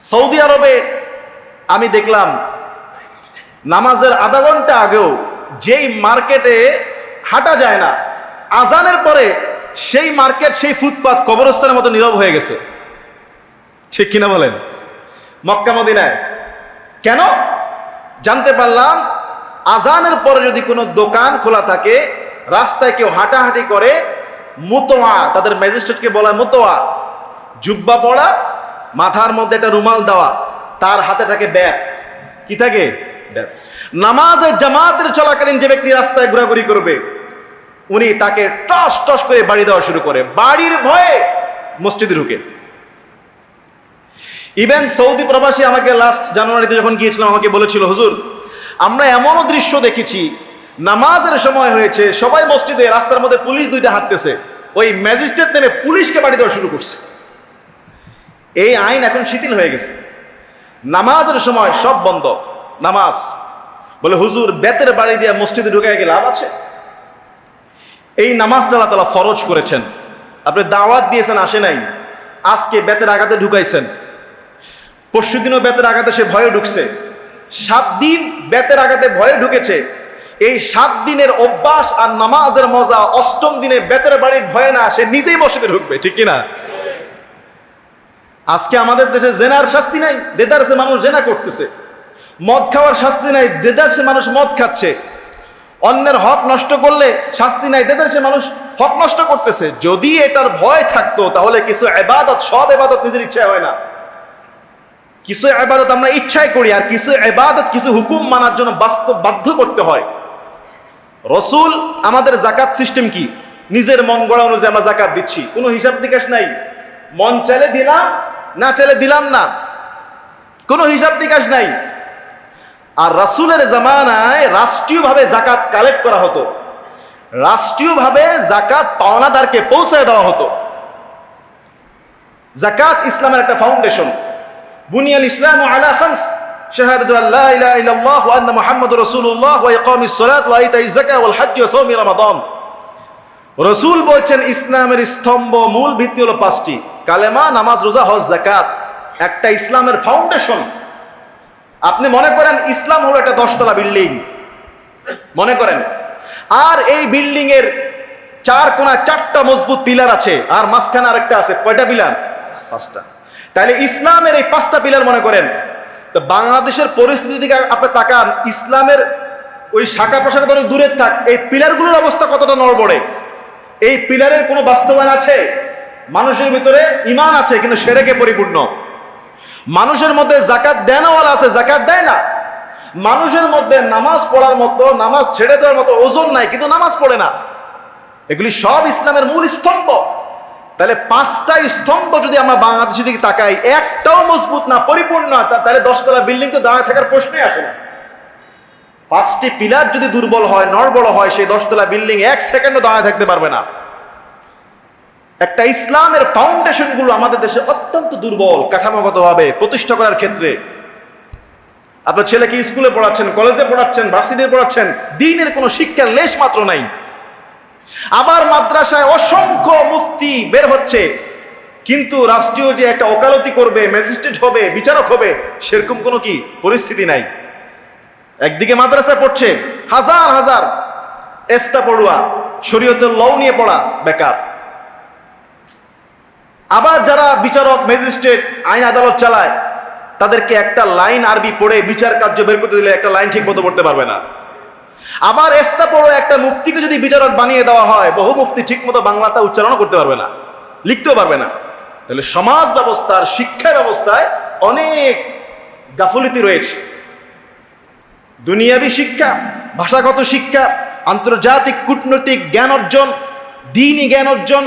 Saudi আরবে আমি দেখলাম, নামাজের আধা ঘণ্টা আগেও যেই মার্কেটে হাঁটা যায় না, আজানের পরে সেই মার্কেট, সেই ফুটপাত কবরস্থানের মতো নীরব হয়ে গেছে। ঠিক কিনা বলেন? মক্কা মদিনায়। কেন? জানতে পারলাম, আজানের পরে যদি কোনো দোকান খোলা থাকে, রাস্তায় কেউ হাঁটাহাঁটি করে, মুতোয়া, তাদের ম্যাজিস্ট্রেটকে বলা মুতোয়া, জুব্বা পড়া মাথার মধ্যে একটা রুমাল দেওয়া, তার হাতে থাকে ব্যাগ। কি থাকে? ব্যাগ। নামাজে জামাতের চলাকালীন যে ব্যক্তি রাস্তায় ঘোরাঘুরি করবে, উনি তাকে টস টস করে বাড়ি দেওয়া শুরু করে। বাড়ির ভয়ে মসজিদে ঢুকে। ইভেন সৌদি প্রবাসী আমাকে লাস্ট জানুয়ারিতে যখন গিয়েছিলাম, আমাকে বলেছিল, হুজুর, আমরা এমনও দৃশ্য দেখেছি, নামাজের সময় হয়েছে, সবাই মসজিদে, রাস্তার মধ্যে পুলিশ দুইটা হাঁটতেছে। ওই ম্যাজিস্ট্রেট নেমে পুলিশকে বাড়ি দেওয়া শুরু করছে। এই আইন এখন শিথিল হয়ে গেছে। নামাজের সময় সব বন্ধ। নামাজ। বলে, হুজুর, বেতের বাড়ি দিয়ে মসজিদে ঢুকে গেলে লাভ আছে? এই নামাজটা আল্লাহ তালা ফরজ করেছেন। আপনি দাওয়াত দিয়েছেন, আসে নাই। আজকে বেতের আঘাতে ঢুকাইছেন। পরশু দিনও বেতের আঘাতে সে ভয়ে ঢুকছে। সাত দিন বেতের আঘাতে ভয়ে ঢুকেছে। এই সাত দিনের অভ্যাস আর নামাজের মজা অষ্টম দিনে বেতের বাড়ির ভয়ে না, সে নিজেই মসজিদে ঢুকবে, ঠিক কিনা? আজকে আমাদের দেশে জেনার শাস্তি নাই দেদারসে মানুষ জেনা করতেছে। মদ খাওয়ার শাস্তি নাই দেদারসে মানুষ মদ খাচ্ছে। অন্যের হক নষ্ট করলে শাস্তি নাই দেদারসে মানুষ হক নষ্ট করতেছে। যদি এটার ভয় থাকতো, তাহলে কিছু এবাদত, সব এবাদত নিজের ইচ্ছায় হয় না। কিছু এবাদত আমরা ইচ্ছায় করি, আর কিছু এবাদত, কিছু হুকুম মানার জন্য বাস্তব বাধ্য করতে হয়। রসুল, আমাদের জাকাত সিস্টেম কি? নিজের মন গড়া অনুযায়ী আমরা জাকাত দিচ্ছি। কোনো হিসাব নিকাশ নাই। মন চাইলে দিলাম না চাইলে দিলাম না। কোনো হিসাব নিকাশ নাই। আর রাসুলের জামানায় রাষ্ট্রীয়ভাবে জাকাত কালেক্ট করা হতো। রাষ্ট্রীয়ভাবে জাকাত পাওনাদারকে পৌঁছায় দেওয়া হতো। জাকাত ইসলামের একটা ফাউন্ডেশন বুনিয়াল ইসলাম আলা খামস। শাহাদাতু আল্লা ইলাহা ইল্লাল্লাহ ওয়া আন্না মুহাম্মাদুর রাসূলুল্লাহ ওয়া ইকামিস সালাত ওয়া ইতাইজ যাকাত বলছেন, ইসলামের স্তম্ভ মূল ভিত্তি হলো পাঁচটি। কালেমা, নামাজ, রোজা, হজ জাকাত একটা ইসলামের ফাউন্ডেশন আপনি মনে করেন ইসলাম হলো একটা দশতলা বিল্ডিং। মনে করেন। আর এই বিল্ডিং এর চার কোনা চারটা মজবুত পিলার আছে, আর মাঝখানে আরেকটা আছে, কয়টা পিলার? পাঁচটা। তাহলে ইসলামের এই পাঁচটা পিলার মনে করেন, তো বাংলাদেশের পরিস্থিতি থেকে আপনি তাকান, ইসলামের ওই শাখা প্রশাখা তো অনেক দূরে থাক, এই পিলারগুলোর অবস্থা কতটা নড়বড়ে? এই পিলারের কোনো বাস্তবায়ন আছে? মানুষের ভিতরে ইমান আছে, কিন্তু সেরেকে পরিপূর্ণ। মানুষের মধ্যে জাকাত দেনওয়ালা আছে জাকাত দেয় না। মানুষের মধ্যে নামাজ পড়ার মতো, নামাজ ছেড়ে দেওয়ার মতো ওজন নাই, কিন্তু নামাজ পড়ে না। এগুলি সব ইসলামের মূল স্তম্ভ। তাহলে পাঁচটা স্তম্ভ যদি আমরা বাংলাদেশের দিকে তাকাই, একটাও মজবুত না, পরিপূর্ণ তাহলে দশতলা বিল্ডিং তো দাঁড়ায় থাকার প্রশ্নই আসে না। পাঁচটি পিলার যদি দুর্বল হয়, নড়বড় হয়, সেই দশতলা বিল্ডিং এক সেকেন্ডও দাঁড়ায় থাকতে পারবে না। একটা ইসলামের ফাউন্ডেশনগুলো আমাদের দেশে অত্যন্ত দুর্বল, কাঠামোগতভাবে প্রতিষ্ঠা করার ক্ষেত্রে। আপনার ছেলেকে স্কুলে পড়াচ্ছেন কলেজে পড়াচ্ছেন ভার্সিটিতে পড়াচ্ছেন? দিনের কোনো শিক্ষার লেশ মাত্র নাই। আবার মাদ্রাসায় অসংখ্য মুফতি বের হচ্ছে। কিন্তু রাষ্ট্রীয় যে একটা ওকালতি করবে ম্যাজিস্ট্রেট হবে, বিচারক হবে, সেরকম কোনো কি পরিস্থিতি নাই। একদিকে মাদ্রাসায় পড়ছে হাজার হাজার এফতা পড়ুয়া শরীয়তের লও নিয়ে পড়া বেকার। আবার যারা বিচারক ম্যাজিস্ট্রেট আইন আদালত চালায়, তাদেরকে একটা লাইন আরবি পড়ে বিচার কার্য বের করতে দিলে একটা লাইন ঠিক মতো পড়তে পারবে না। আবার এফতা পড়ো একটা মুফতিকে যদি বিচারক বানিয়ে দেওয়া হয়, বহু মুফতি ঠিক মতো বাংলাটা উচ্চারণও করতে পারবে না, লিখতেও পারবে না। তাহলে সমাজ ব্যবস্থার, শিক্ষা ব্যবস্থায় অনেক গাফলিতি রয়েছে। দুনিয়াবি শিক্ষা, ভাষাগত শিক্ষা, আন্তর্জাতিক কূটনৈতিক জ্ঞান অর্জন, দিনই জ্ঞান অর্জন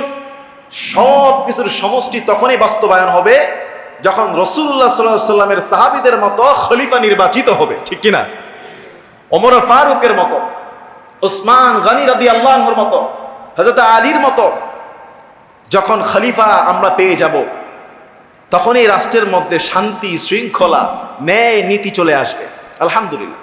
সব কিছুর সমষ্টি তখনই বাস্তবায়ন হবে যখন রসুল্লাহ সাল্লাহ সাল্লামের সাহাবিদের মতো খলিফা নির্বাচিত হবে, ঠিক কিনা? ওমর ফারুকের মতো ওসমান গানি রাদি আল্লাহর মতো হজরত আলীর মতো, যখন খলিফা আমরা পেয়ে যাব তখন এই রাষ্ট্রের মধ্যে শান্তি, শৃঙ্খলা, ন্যায় নীতি চলে আসবে। আলহামদুলিল্লাহ।